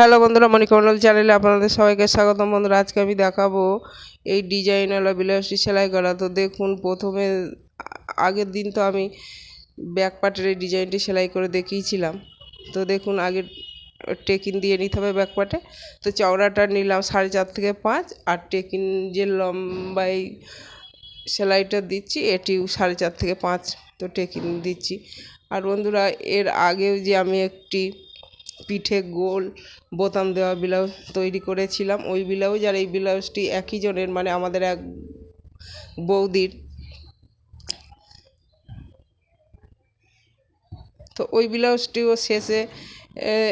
Hello বন্ধুরা মণিকমণ্ডল চ্যানেলে আপনাদের সবাইকে স্বাগতম। বন্ধুরা, আজকে আমি দেখাবো এই ডিজাইনওয়ালা ব্লাউজটি সেলাই করা। তো দেখুন, প্রথমে আগের দিন তো আমি ব্যাক পার্টের এই ডিজাইনটি সেলাই করে দেখিয়েছিলাম। তো দেখুন, আগে টেকিন দিয়ে নিতে হবে ব্যাক পার্টে তো চওড়াটা নিলাম সাড়ে চার থেকে পাঁচ, আর টেকিন যে লম্বাই সেলাইটা দিচ্ছি, এটিও সাড়ে চার থেকে পাঁচ। তো টেকিন দিচ্ছি। আর বন্ধুরা, এর আগেও যে আমি একটি পিঠে গোল বোতাম দেওয়া ব্লাউজ তৈরি করেছিলাম। ওই ব্লাউজ আর এই ব্লাউজটি একই জনের মানে আমাদের এক বৌদির। তো ওই ব্লাউজটিও শেষে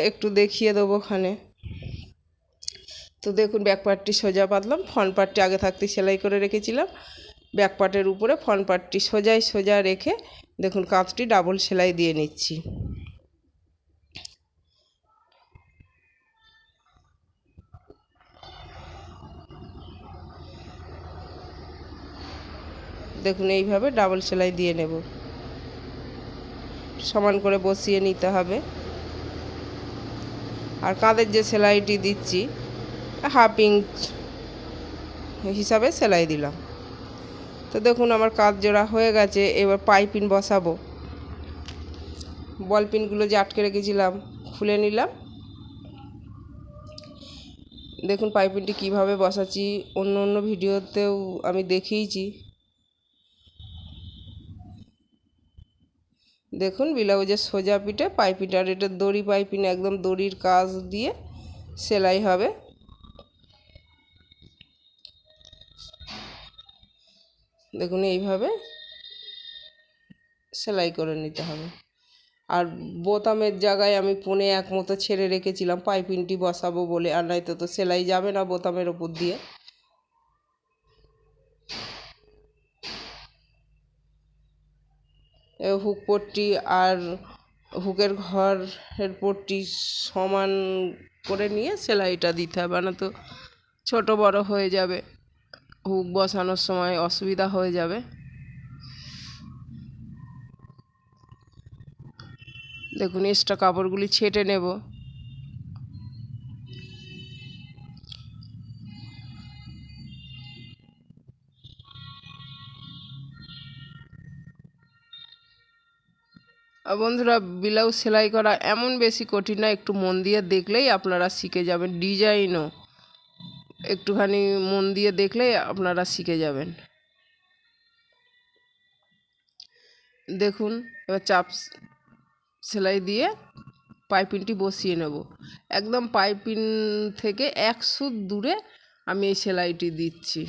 একটু দেখিয়ে দেবো ওখানে। তো দেখুন ব্যাক পার্টটি সোজা পাতলাম ফ্রন্ট পার্টটি আগে থাকতে সেলাই করে রেখেছিলাম। ব্যাক পার্টের উপরে ফ্রন্ট পার্টটি সোজাই সোজা রেখে, দেখুন কাঁচটি ডাবল সেলাই দিয়ে নিচ্ছি। দেখুন, এইভাবে ডাবল সেলাই দিয়ে নেব। সমান করে বসিয়ে নিতে হবে। আর কাঁধের যে সেলাইটি দিচ্ছি, হাফ ইঞ্চ হিসাবে সেলাই দিলাম। তো দেখুন, আমার কাঁধ জোড়া হয়ে গেছে, এবার পাইপিন বসাবো। বল পিনগুলো যে আটকে রেখেছিলাম, খুলে নিলাম। দেখুন পাইপিনটি কীভাবে বসাচ্ছি, অন্য অন্য ভিডিওতেও আমি দেখিয়েছি। দেখুন, ব্লাউজের সোজা পিঠে পাইপিন আর এটা দড়ি পাইপিন একদম দড়ির কাজ দিয়ে সেলাই হবে। দেখুন, এইভাবে সেলাই করে নিতে হবে। আর বোতামের জায়গায় আমি পনে এক মতো ছেড়ে রেখেছিলাম পাইপিনটি বসাবো বলে, আর নয়তো তো সেলাই যাবে না বোতামের ওপর দিয়ে। হুক পট্টি আর হুকের ঘরের পট্টি সমান করে নিয়ে সেলাইটা দিতে হবে, না তো ছোটো বড় হয়ে যাবে। হুক বসানোর সময় অসুবিধা হয়ে যাবে। দেখুন এক্সট্রা কাপড়গুলি ছেটে নেব। বন্ধুরা ব্লাউজ সেলাই করা এমন বেশি কঠিন না, একটু মন দিয়ে দেখলেই আপনারা শিখে যাবেন, ডিজাইনও। একটুখানি মন দিয়ে দেখলেই আপনারা শিখে যাবেন। দেখুন, এবার চাপ সেলাই দিয়ে পাইপিনটি বসিয়ে নেব। একদম পাইপিন থেকে এক সুত দূরে আমি এই সেলাইটি দিচ্ছি।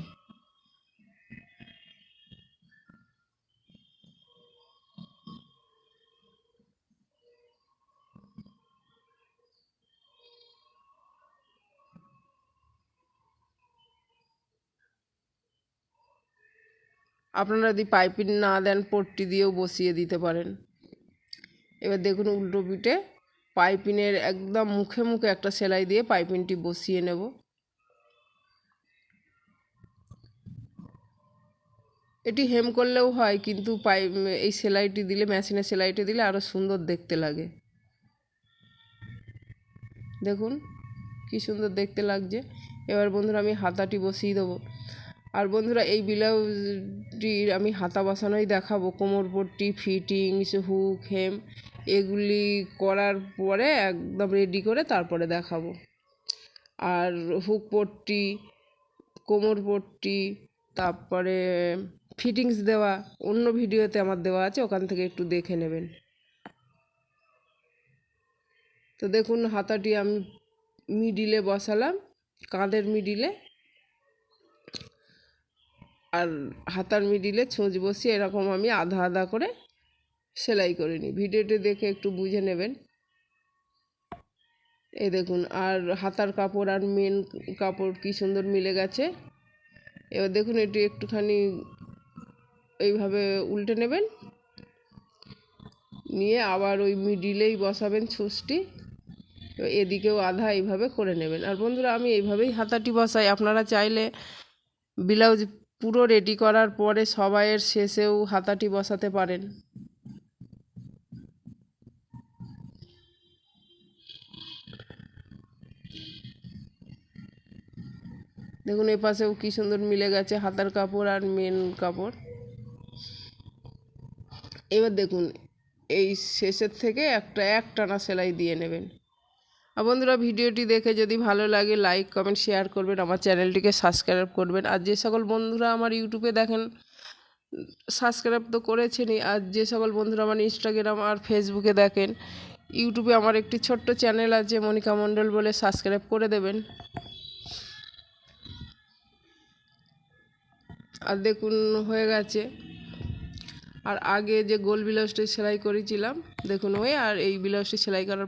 আপনারা যদি পাইপিং না দেন, পট্টি দিয়েও বসিয়ে দিতে পারেন। এবার দেখুন উল্টো পিঠে পাইপিনের একদম মুখে মুখে একটা সেলাই দিয়ে পাইপিনটি বসিয়ে নেব। এটি হেম করলেও হয়, কিন্তু পাই, এই সেলাইটি দিলে মেশিনের সেলাইটি দিলে আরও সুন্দর দেখতে লাগে। দেখুন কি সুন্দর দেখতে লাগছে। এবার বন্ধুরা আমি হাতাটি বসিয়ে দেবো। আর বন্ধুরা, এই ব্লাউজটির আমি হাতা বসানোই দেখাবো। কোমর পট্টি ফিটিংস হুক হেম এগুলি করার পরে একদম রেডি করে তারপরে দেখাবো। আর হুক পট্টি, কোমর পট্টি, তারপরে ফিটিংস দেওয়া, অন্য ভিডিওতে আমার দেওয়া আছে, ওখান থেকে একটু দেখে নেবেন। তো দেখুন, হাতাটি আমি মিডিলে বসালাম, কাঁধের মিডিলে আর হাতার মিডিলে ছোঁচ বসিয়ে এরকম আমি আধা আধা করে সেলাই করে নিই। ভিডিওটি দেখে একটু বুঝে নেবেন। এই দেখুন, আর হাতার কাপড় আর মেন কাপড় কি সুন্দর মিলে গেছে। এবার দেখুন, এটি একটুখানি এইভাবে উল্টে নেবেন। নিয়ে আবার ওই মিডিলেই বসাবেন ছুঁচটি। এদিকেও আধা এইভাবে করে নেবেন। আর বন্ধুরা, আমি এইভাবেই হাতাটি বসাই। আপনারা চাইলে ব্লাউজ পুরো রেডি করার পরে সবাইয়ের শেষেও হাতাটি বসাতে পারেন। দেখুন, এ পাশেও কী সুন্দর মিলে গেছে হাতার কাপড় আর মেন কাপড়। এবার দেখুন, এই শেষের থেকে একটা এক টানা সেলাই দিয়ে নেবেন। বন্ধুরা ভিডিওটি দেখে যদি ভালো লাগে লাইক কমেন্ট শেয়ার করবেন, আমার চ্যানেলটিকে সাবস্ক্রাইব করবেন। আর যে সকল বন্ধুরা আমার ইউটিউবে দেখেন সাবস্ক্রাইব তো করেছেনই। আর যে সকল বন্ধুরা আমার ইনস্টাগ্রাম আর ফেসবুকে দেখেন ইউটিউবে আমার একটি ছোট্ট চ্যানেল আছে, মনিকা মণ্ডল বলে সাবস্ক্রাইব করে দেবেন। আর দেখুন, হয়ে গেছে। আর আগে যে গোল ব্লাউজটি সেলাই করেছিলাম, দেখুন, ওই আর এই ব্লাউজটি সেলাই করার